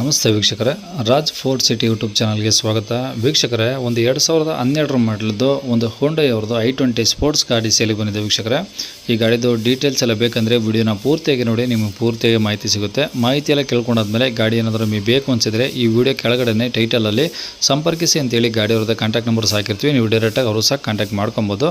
ನಮಸ್ತೆ ವೀಕ್ಷಕರೇ. Raj fort city YouTube ಚಾನಲ್ಗೆ ಸ್ವಾಗತ. ವೀಕ್ಷಕರೇ, ಒಂದು ಎರಡು ಸಾವಿರದ ಹನ್ನೆರಡರ ಮಾಡಲಿದ್ದು ಒಂದು ಹೋಂಡೈ ಅವ್ರದ್ದು ಐ ಟ್ವೆಂಟಿ ಸ್ಪೋರ್ಟ್ಸ್ ಗಾಡಿ ಸೇಲಿಗೆ ಬಂದಿದೆ ವೀಕ್ಷಕರೇ. ಈ ಗಾಡಿದು ಡೀಟೇಲ್ಸ್ ಎಲ್ಲ ಬೇಕಂದರೆ ವಿಡಿಯೋನ ಪೂರ್ತಿಯಾಗಿ ನೋಡಿ, ನಿಮಗೆ ಪೂರ್ತಿಯಾಗಿ ಮಾಹಿತಿ ಸಿಗುತ್ತೆ. ಮಾಹಿತಿ ಎಲ್ಲ ಕೇಳ್ಕೊಂಡಾದ್ಮೇಲೆ ಗಾಡಿ ಏನಾದರೂ ನಿಮಗೆ ಬೇಕು ಅನಿಸಿದ್ರೆ ಈ ವಿಡಿಯೋ ಕೆಳಗಡೆ ಟೈಟಲಲ್ಲಿ ಸಂಪರ್ಕಿಸಿ ಅಂತೇಳಿ ಗಾಡಿ ಅವ್ರದ್ದು ಕಾಂಟ್ಯಾಕ್ಟ್ ನಂಬರ್ ಸಾಕಿರ್ತೀವಿ ನೀವು ಡೈರೆಕ್ಟಾಗಿ ಅವರು ಸಹ ಕಾಂಟ್ಯಾಕ್ಟ್ ಮಾಡ್ಕೊಬೋದು.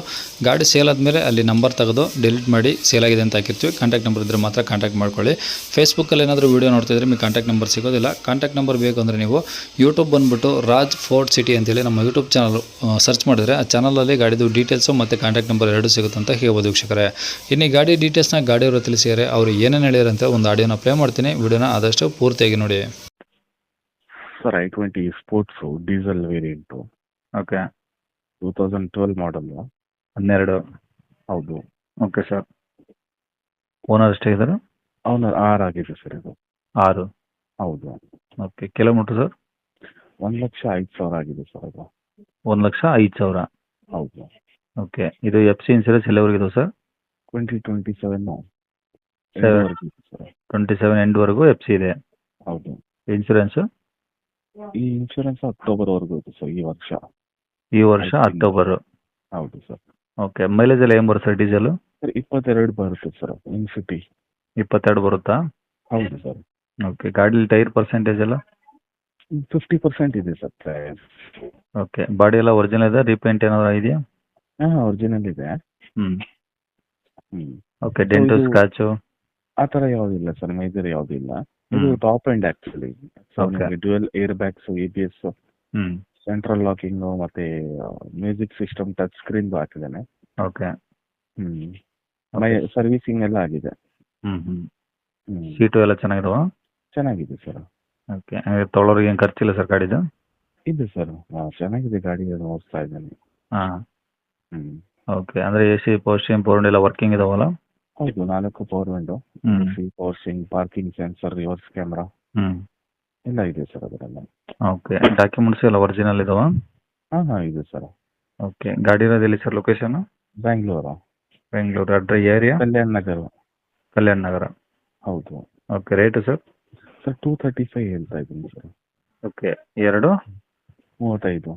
ಗಾಡಿ ಸೇಲ್ ಆದಮೇಲೆ ಅಲ್ಲಿ ನಂಬರ್ ತೆಗೆದು ಡಿಲೀಟ್ ಮಾಡಿ ಸೇಲ್ ಆಗಿದೆ ಅಂತ ಹಾಕಿರ್ತೀವಿ. ಕಾಂಟ್ಯಾಕ್ಟ್ ನಂಬರ್ ಇದ್ದರೆ ಮಾತ್ರ ಕಾಂಟ್ಯಾಕ್ಟ್ ಮಾಡ್ಕೊಳ್ಳಿ. ಫೇಸ್ಬುಕ್ಕಲ್ಲಿ ಏನಾದರೂ ವೀಡಿಯೋ ನೋಡ್ತಿದ್ರೆ ನಿಮಗೆ ಕಾಂಟ್ಯಾಕ್ಟ್ ನಂಬರ್ ಸಿಗೋದಿಲ್ಲ. ಕಾಂಟ್ಯಾಕ್ಟ್ ನಂಬರ್ ಬೇಕು ಅಂದರೆ ನೀವು ಯೂಟ್ಯೂಬ್ ಬಂದುಬಿಟ್ಟು ರಾಜ್ ಫೋರ್ಟ್ ಸಿಟಿ ಅಂತೇಳಿ ನಮ್ಮ ಯೂಟ್ಯೂಬ್ ಚಾನಲ್ ಸರ್ಚ್ ಮಾಡಿದ್ರೆ ಆ ಚಾನಲಲ್ಲಿ ಗಾಡಿದು ಡೀಟೇಲ್ಸು ಮತ್ತು ಕಾಂಟ್ಯಾಕ್ಟ್ ನಂಬರ್ ಎರಡು ಸಿಗುತ್ತೆ ಅಂತ ಹೇಳ್ಬೋದು ವೀಕ್ಷಕರೇ. ಇನ್ನು ಈ ಗಾಡಿ ಡೀಟೇಲ್ಸ್ನ ಗಾಡಿಯವರು ತಿಳಿಸಿದರೆ ಅವರು ಏನೇನು ಹೇಳ್ಯಾರ ಅಂತ ಒಂದು ಆಡಿಯೋನ ಪ್ಲೇ ಮಾಡ್ತೀನಿ. ವಿಡಿಯೋನ ಆದಷ್ಟು ಪೂರ್ತಿಯಾಗಿ ನೋಡಿ. Sir i twenty sports diesel variant okay two thousand twelve model ಹನ್ನೆರಡು. ಹೌದು. ಓಕೆ ಸರ್ ಓನರ್ ಎಷ್ಟೇ ಇದ್ದಾರೆ ಓನರ್ ಆರ್ ಆಗಿದೆ ಸರ್ ಇದು. ಆರು. ಹೌದು. ಓಕೆ ಕಿಲೋಮೀಟ್ರ್ ಸರ್ ಒಂದು ಲಕ್ಷ ಐದು ಸಾವಿರ ಆಗಿದೆ ಸರ್ ಅದು. ಒಂದು ಲಕ್ಷ ಐದು ಸಾವಿರ? ಹೌದು. ಓಕೆ ಇದು ಎಫ್ ಸಿ ಇನ್ಸೂರೆನ್ಸ್ ಎಲ್ಲವರೆಗೆ ಇದೆ sir twenty twenty seven twenty seven ಎಂಡ್ವರೆಗೂ F C ಇದೆ. ಹೌದು. ಇನ್ಸೂರೆನ್ಸು ಈ ಇನ್ಶೂರೆನ್ಸ್ ಅಕ್ಟೋಬರ್ವರೆಗೂ ಇದೆ ಸರ್ ಈ ವರ್ಷ. ಈ ವರ್ಷ ಅಕ್ಟೋಬರ್ ಹೌದು ಸರ್ ಓಕೆ ಮೈಲೇಜ್ ಎಲ್ಲ ಏನು ಬರುತ್ತೆ ಸರ್ ಡೀಸೆಲು ಸರ್ ಇಪ್ಪತ್ತೆರಡು ಬರುತ್ತೆ ಸರ್ ಇನ್ ಸಿಟಿ ಇಪ್ಪತ್ತೆರಡು ಬರುತ್ತಾ? ಹೌದು ಸರ್ ಓಕೆ ಗಾಡಿಲಿ ಟೈರ್ ಪರ್ಸೆಂಟೇಜ್ ಎಲ್ಲ? ಫಿಫ್ಟಿ ಪರ್ಸೆಂಟ್ ಇದೆ ಸರ್ ಓಕೆ ಬಾಡಿ ಎಲ್ಲ ಒರಿಜಿನಲ್ ಇದೆ ರೀಪೇಂಟ್ ಏನಾದ್ರು ಇದೆಯಾ? ಹಾಂ ಒರಿಜಿನಲ್ ಇದೆ. ಹ್ಞೂ ಹ್ಞೂ ಓಕೆ ಡೆಂಟು ಇದು- ಸ್ಕ್ರಾಚು ಆ ಥರ ಯಾವುದಿಲ್ಲ ಸರ್ ಮೇಜರ್ ಯಾವುದಿಲ್ಲ ಇದು ಹ್ಮ್. Top end actually Okay. Dual air bags A B S central locking ಮತ್ತೆ ಮ್ಯೂಸಿಕ್ ಸಿಸ್ಟಮ್ ಟಚ್ ಸ್ಕ್ರೀನ್ ಹಾಕಿದ್ದಾನೆ. ಓಕೆ ಹ್ಮ್. ಸರ್ವಿಸಿಂಗ್ ಎಲ್ಲ ಆಗಿದೆ. ಹ್ಞೂ ಹ್ಞೂ ಹ್ಮ್. ಸೀಟು ಎಲ್ಲ ಚೆನ್ನಾಗಿದಾವ? ಚೆನ್ನಾಗಿದೆ ಸರ್. ಓಕೆ ತೊಗೊಳೋರಿಗೆ ಏನು ಖರ್ಚಿಲ್ಲ ಸರ್ ಗಾಡಿದು? ಇದೆ ಸರ್ ಚೆನ್ನಾಗಿದೆ ಗಾಡಿ ಓಡಿಸ್ತಾ ಇದ್ದೀನಿ. ಹಾಂ. ಓಕೆ ಅಂದರೆ A C power steam power ಎಲ್ಲ ವರ್ಕಿಂಗ್ ಇದಾವಲ್ಲ? ಹೌದು ನಾಲ್ಕು ಪವರ್ ವಿಂಡೋ ಹ್ಮ್. Power parking sensor reverse camera. ಹ್ಮ್. ಎಲ್ಲ ಇದೆ ಸರ್ ಅದರಲ್ಲ. ಓಕೆ ಡಾಕ್ಯುಮೆಂಟ್ಸ್ ಎಲ್ಲ ಒರಿಜಿನಲ್ ಇದಾವ? ಹಾ ಹಾಂ ಇದೆ ಸರ್. ಓಕೆ ಗಾಡಿ ಇರೋದು ಎಲ್ಲಿ sir location Bangalore Bengaluru ಅಡ್ರೆ area? ಕಲ್ಯಾಣ ನಗರ. ಕಲ್ಯಾಣ ನಗರ. ಹೌದು. Okay rate sir? Sir two thirty five ಹೇಳ್ತಾ ಇದ್ದೀನಿ ಸರ್. ಓಕೆ ಎರಡು? ಮೂವತ್ತೈದು.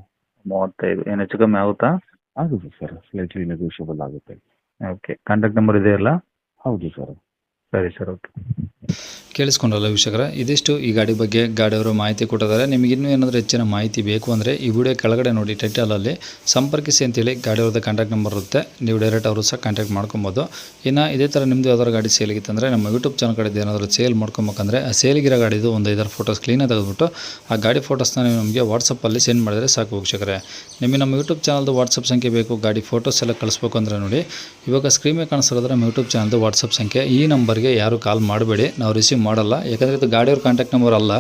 ಮೂವತ್ತೈದು. ಏನು ಹೆಚ್ಚು ಕಮ್ಮಿ ಆಗುತ್ತಾ? ಆಗುತ್ತೆ ಸರ್ ಸ್ಲೈಟ್ಲಿ ನೆಗೋಷಿಯಬಲ್ ಆಗುತ್ತೆ. ಓಕೆ ಕಾಂಟ್ಯಾಕ್ಟ್ ನಂಬರ್ ಇದೆಯಲ್ಲ ಹೌದು ಸರ್. ಸರಿ ಸರ್ ಓಕೆ. ಕೇಳಿಸ್ಕೊಂಡಲ್ಲ ವೀಕ್ಷಕರ, ಇದಿಷ್ಟು ಈ ಗಾಡಿ ಬಗ್ಗೆ ಗಾಡಿಯವರು ಮಾಹಿತಿ ಕೊಟ್ಟಿದ್ದಾರೆ. ನಿಮಗೆ ಇನ್ನೂ ಏನಾದರೂ ಹೆಚ್ಚಿನ ಮಾಹಿತಿ ಬೇಕು ಅಂದರೆ ಈ ವಿಡಿಯೋ ಕೆಳಗಡೆ ನೋಡಿ ಟೈಟಲಲ್ಲಿ ಸಂಪರ್ಕಿಸಿ ಅಂತೇಳಿ ಗಾಡಿಯವ್ರದ್ದು ಕಾಂಟ್ಯಾಕ್ಟ್ ನಂಬರ್ ಇರುತ್ತೆ. ನೀವು ಡೈರೆಕ್ಟ್ ಅವರು ಸಹ ಕಾಂಟ್ಯಾಕ್ಟ್ ಮಾಡ್ಕೊಬೋದು. ಇನ್ನು ಇದೇ ಥರ ನಿಮ್ಮದು ಯಾವ್ದಾದ್ರು ಗಾಡಿ ಸೇಲಿಗಿತ್ತಂದರೆ ನಮ್ಮ ಯೂಟ್ಯೂಬ್ ಚಾನಲ್ ಕಡೆ ಏನಾದರೂ ಸೇಲ್ ಮಾಡ್ಕೊಬೇಕಂದ್ರೆ ಆ ಸೇಲಿಗಿರೋ ಗಾಡಿದು ಒಂದು ಐದಾರು ಫೋಟೋಸ್ ಕ್ಲೀನಾಗಿ ತೆಗೆದುಬಿಟ್ಟು ಆ ಗಾಡಿ ಫೋಟೋಸ್ನ ನೀವು ನಮಗೆ ವಾಟ್ಸಪ್ಪಲ್ಲಿ ಸೆಂಡ್ ಮಾಡಿದರೆ ಸಾಕು ವೀಕ್ಷಕರೇ. ನಿಮಗೆ ನಮ್ಮ ಯೂಟ್ಯೂಬ್ ಚಾನಲ್ದು ವಾಟ್ಸಪ್ ಸಂಖ್ಯೆ ಬೇಕು, ಗಾಡಿ ಫೋಟೋಸ್ ಎಲ್ಲ ಕಳಿಸ್ಬೇಕು ಅಂದರೆ ನೋಡಿ, ಇವಾಗ ಸ್ಕ್ರೀನ್ ಮೇಲೆ ಕಾಣಿಸ್ತಾರೆ ನಮ್ಮ ಯೂಟ್ಯೂಬ್ ಚಾನಲ್ದು ವಾಟ್ಸಪ್ ಸಂಖ್ಯೆ. ಈ ನಂಬರ್ಗೆ ಯಾರು ಕಾಲ್ ಮಾಡಬೇಡಿ. ನಾವು ರಿಸೀವ್ ಮಾಡಲ್ಲ. ಯಾಕಂದರೆ ಇದು ಗಾಡಿಯವ್ರ ಕಾಂಟ್ಯಾಕ್ಟ್ ನಂಬರ್ ಅಲ್ಲ.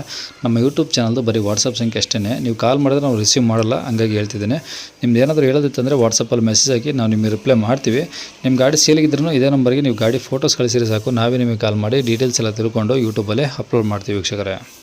ನಮ್ಮ ಯೂಟ್ಯೂಬ್ ಚಾನಲ್ದು ಬರೀ ವಾಟ್ಸಪ್ ಸಂಖ್ಯೆ ಅಷ್ಟೇ ನೀವು ಕಾಲ್ ಮಾಡಿದ್ರೆ ನಾವು ರಿಸೀವ್ ಮಾಡಲ್ಲ. ಹಂಗಾಗಿ ಹೇಳ್ತಿದ್ದೀನಿ. ನಿಮ್ದು ಏನಾದರೂ ಹೇಳೋದಿತ್ತಂದರೆ ವಾಟ್ಸಪ್ಪಲ್ಲಿ ಮೆಸೇಜ್ ಹಾಕಿ ನಾವು ನಿಮಗೆ ರಿಪ್ಲೈ ಮಾಡ್ತೀವಿ. ನಿಮ್ಮ ಗಾಡಿ ಸೇಲಿಗಿದ್ರೂ ಇದೇ ನಂಬರ್ಗೆ ನೀವು ಗಾಡಿ ಫೋಟೋಸ್ ಕಳಿಸಿರಿ ಸಾಕು. ನಾವೇ ನಿಮಗೆ ಕಾಲ್ ಮಾಡಿ ಡೀಟೇಲ್ಸ್ ಎಲ್ಲ ತಿಳ್ಕೊಂಡು ಯೂಟ್ಯೂಬಲ್ಲೇ ಅಪ್ಲೋಡ್ ಮಾಡ್ತೀವಿ ವೀಕ್ಷಕರೇ.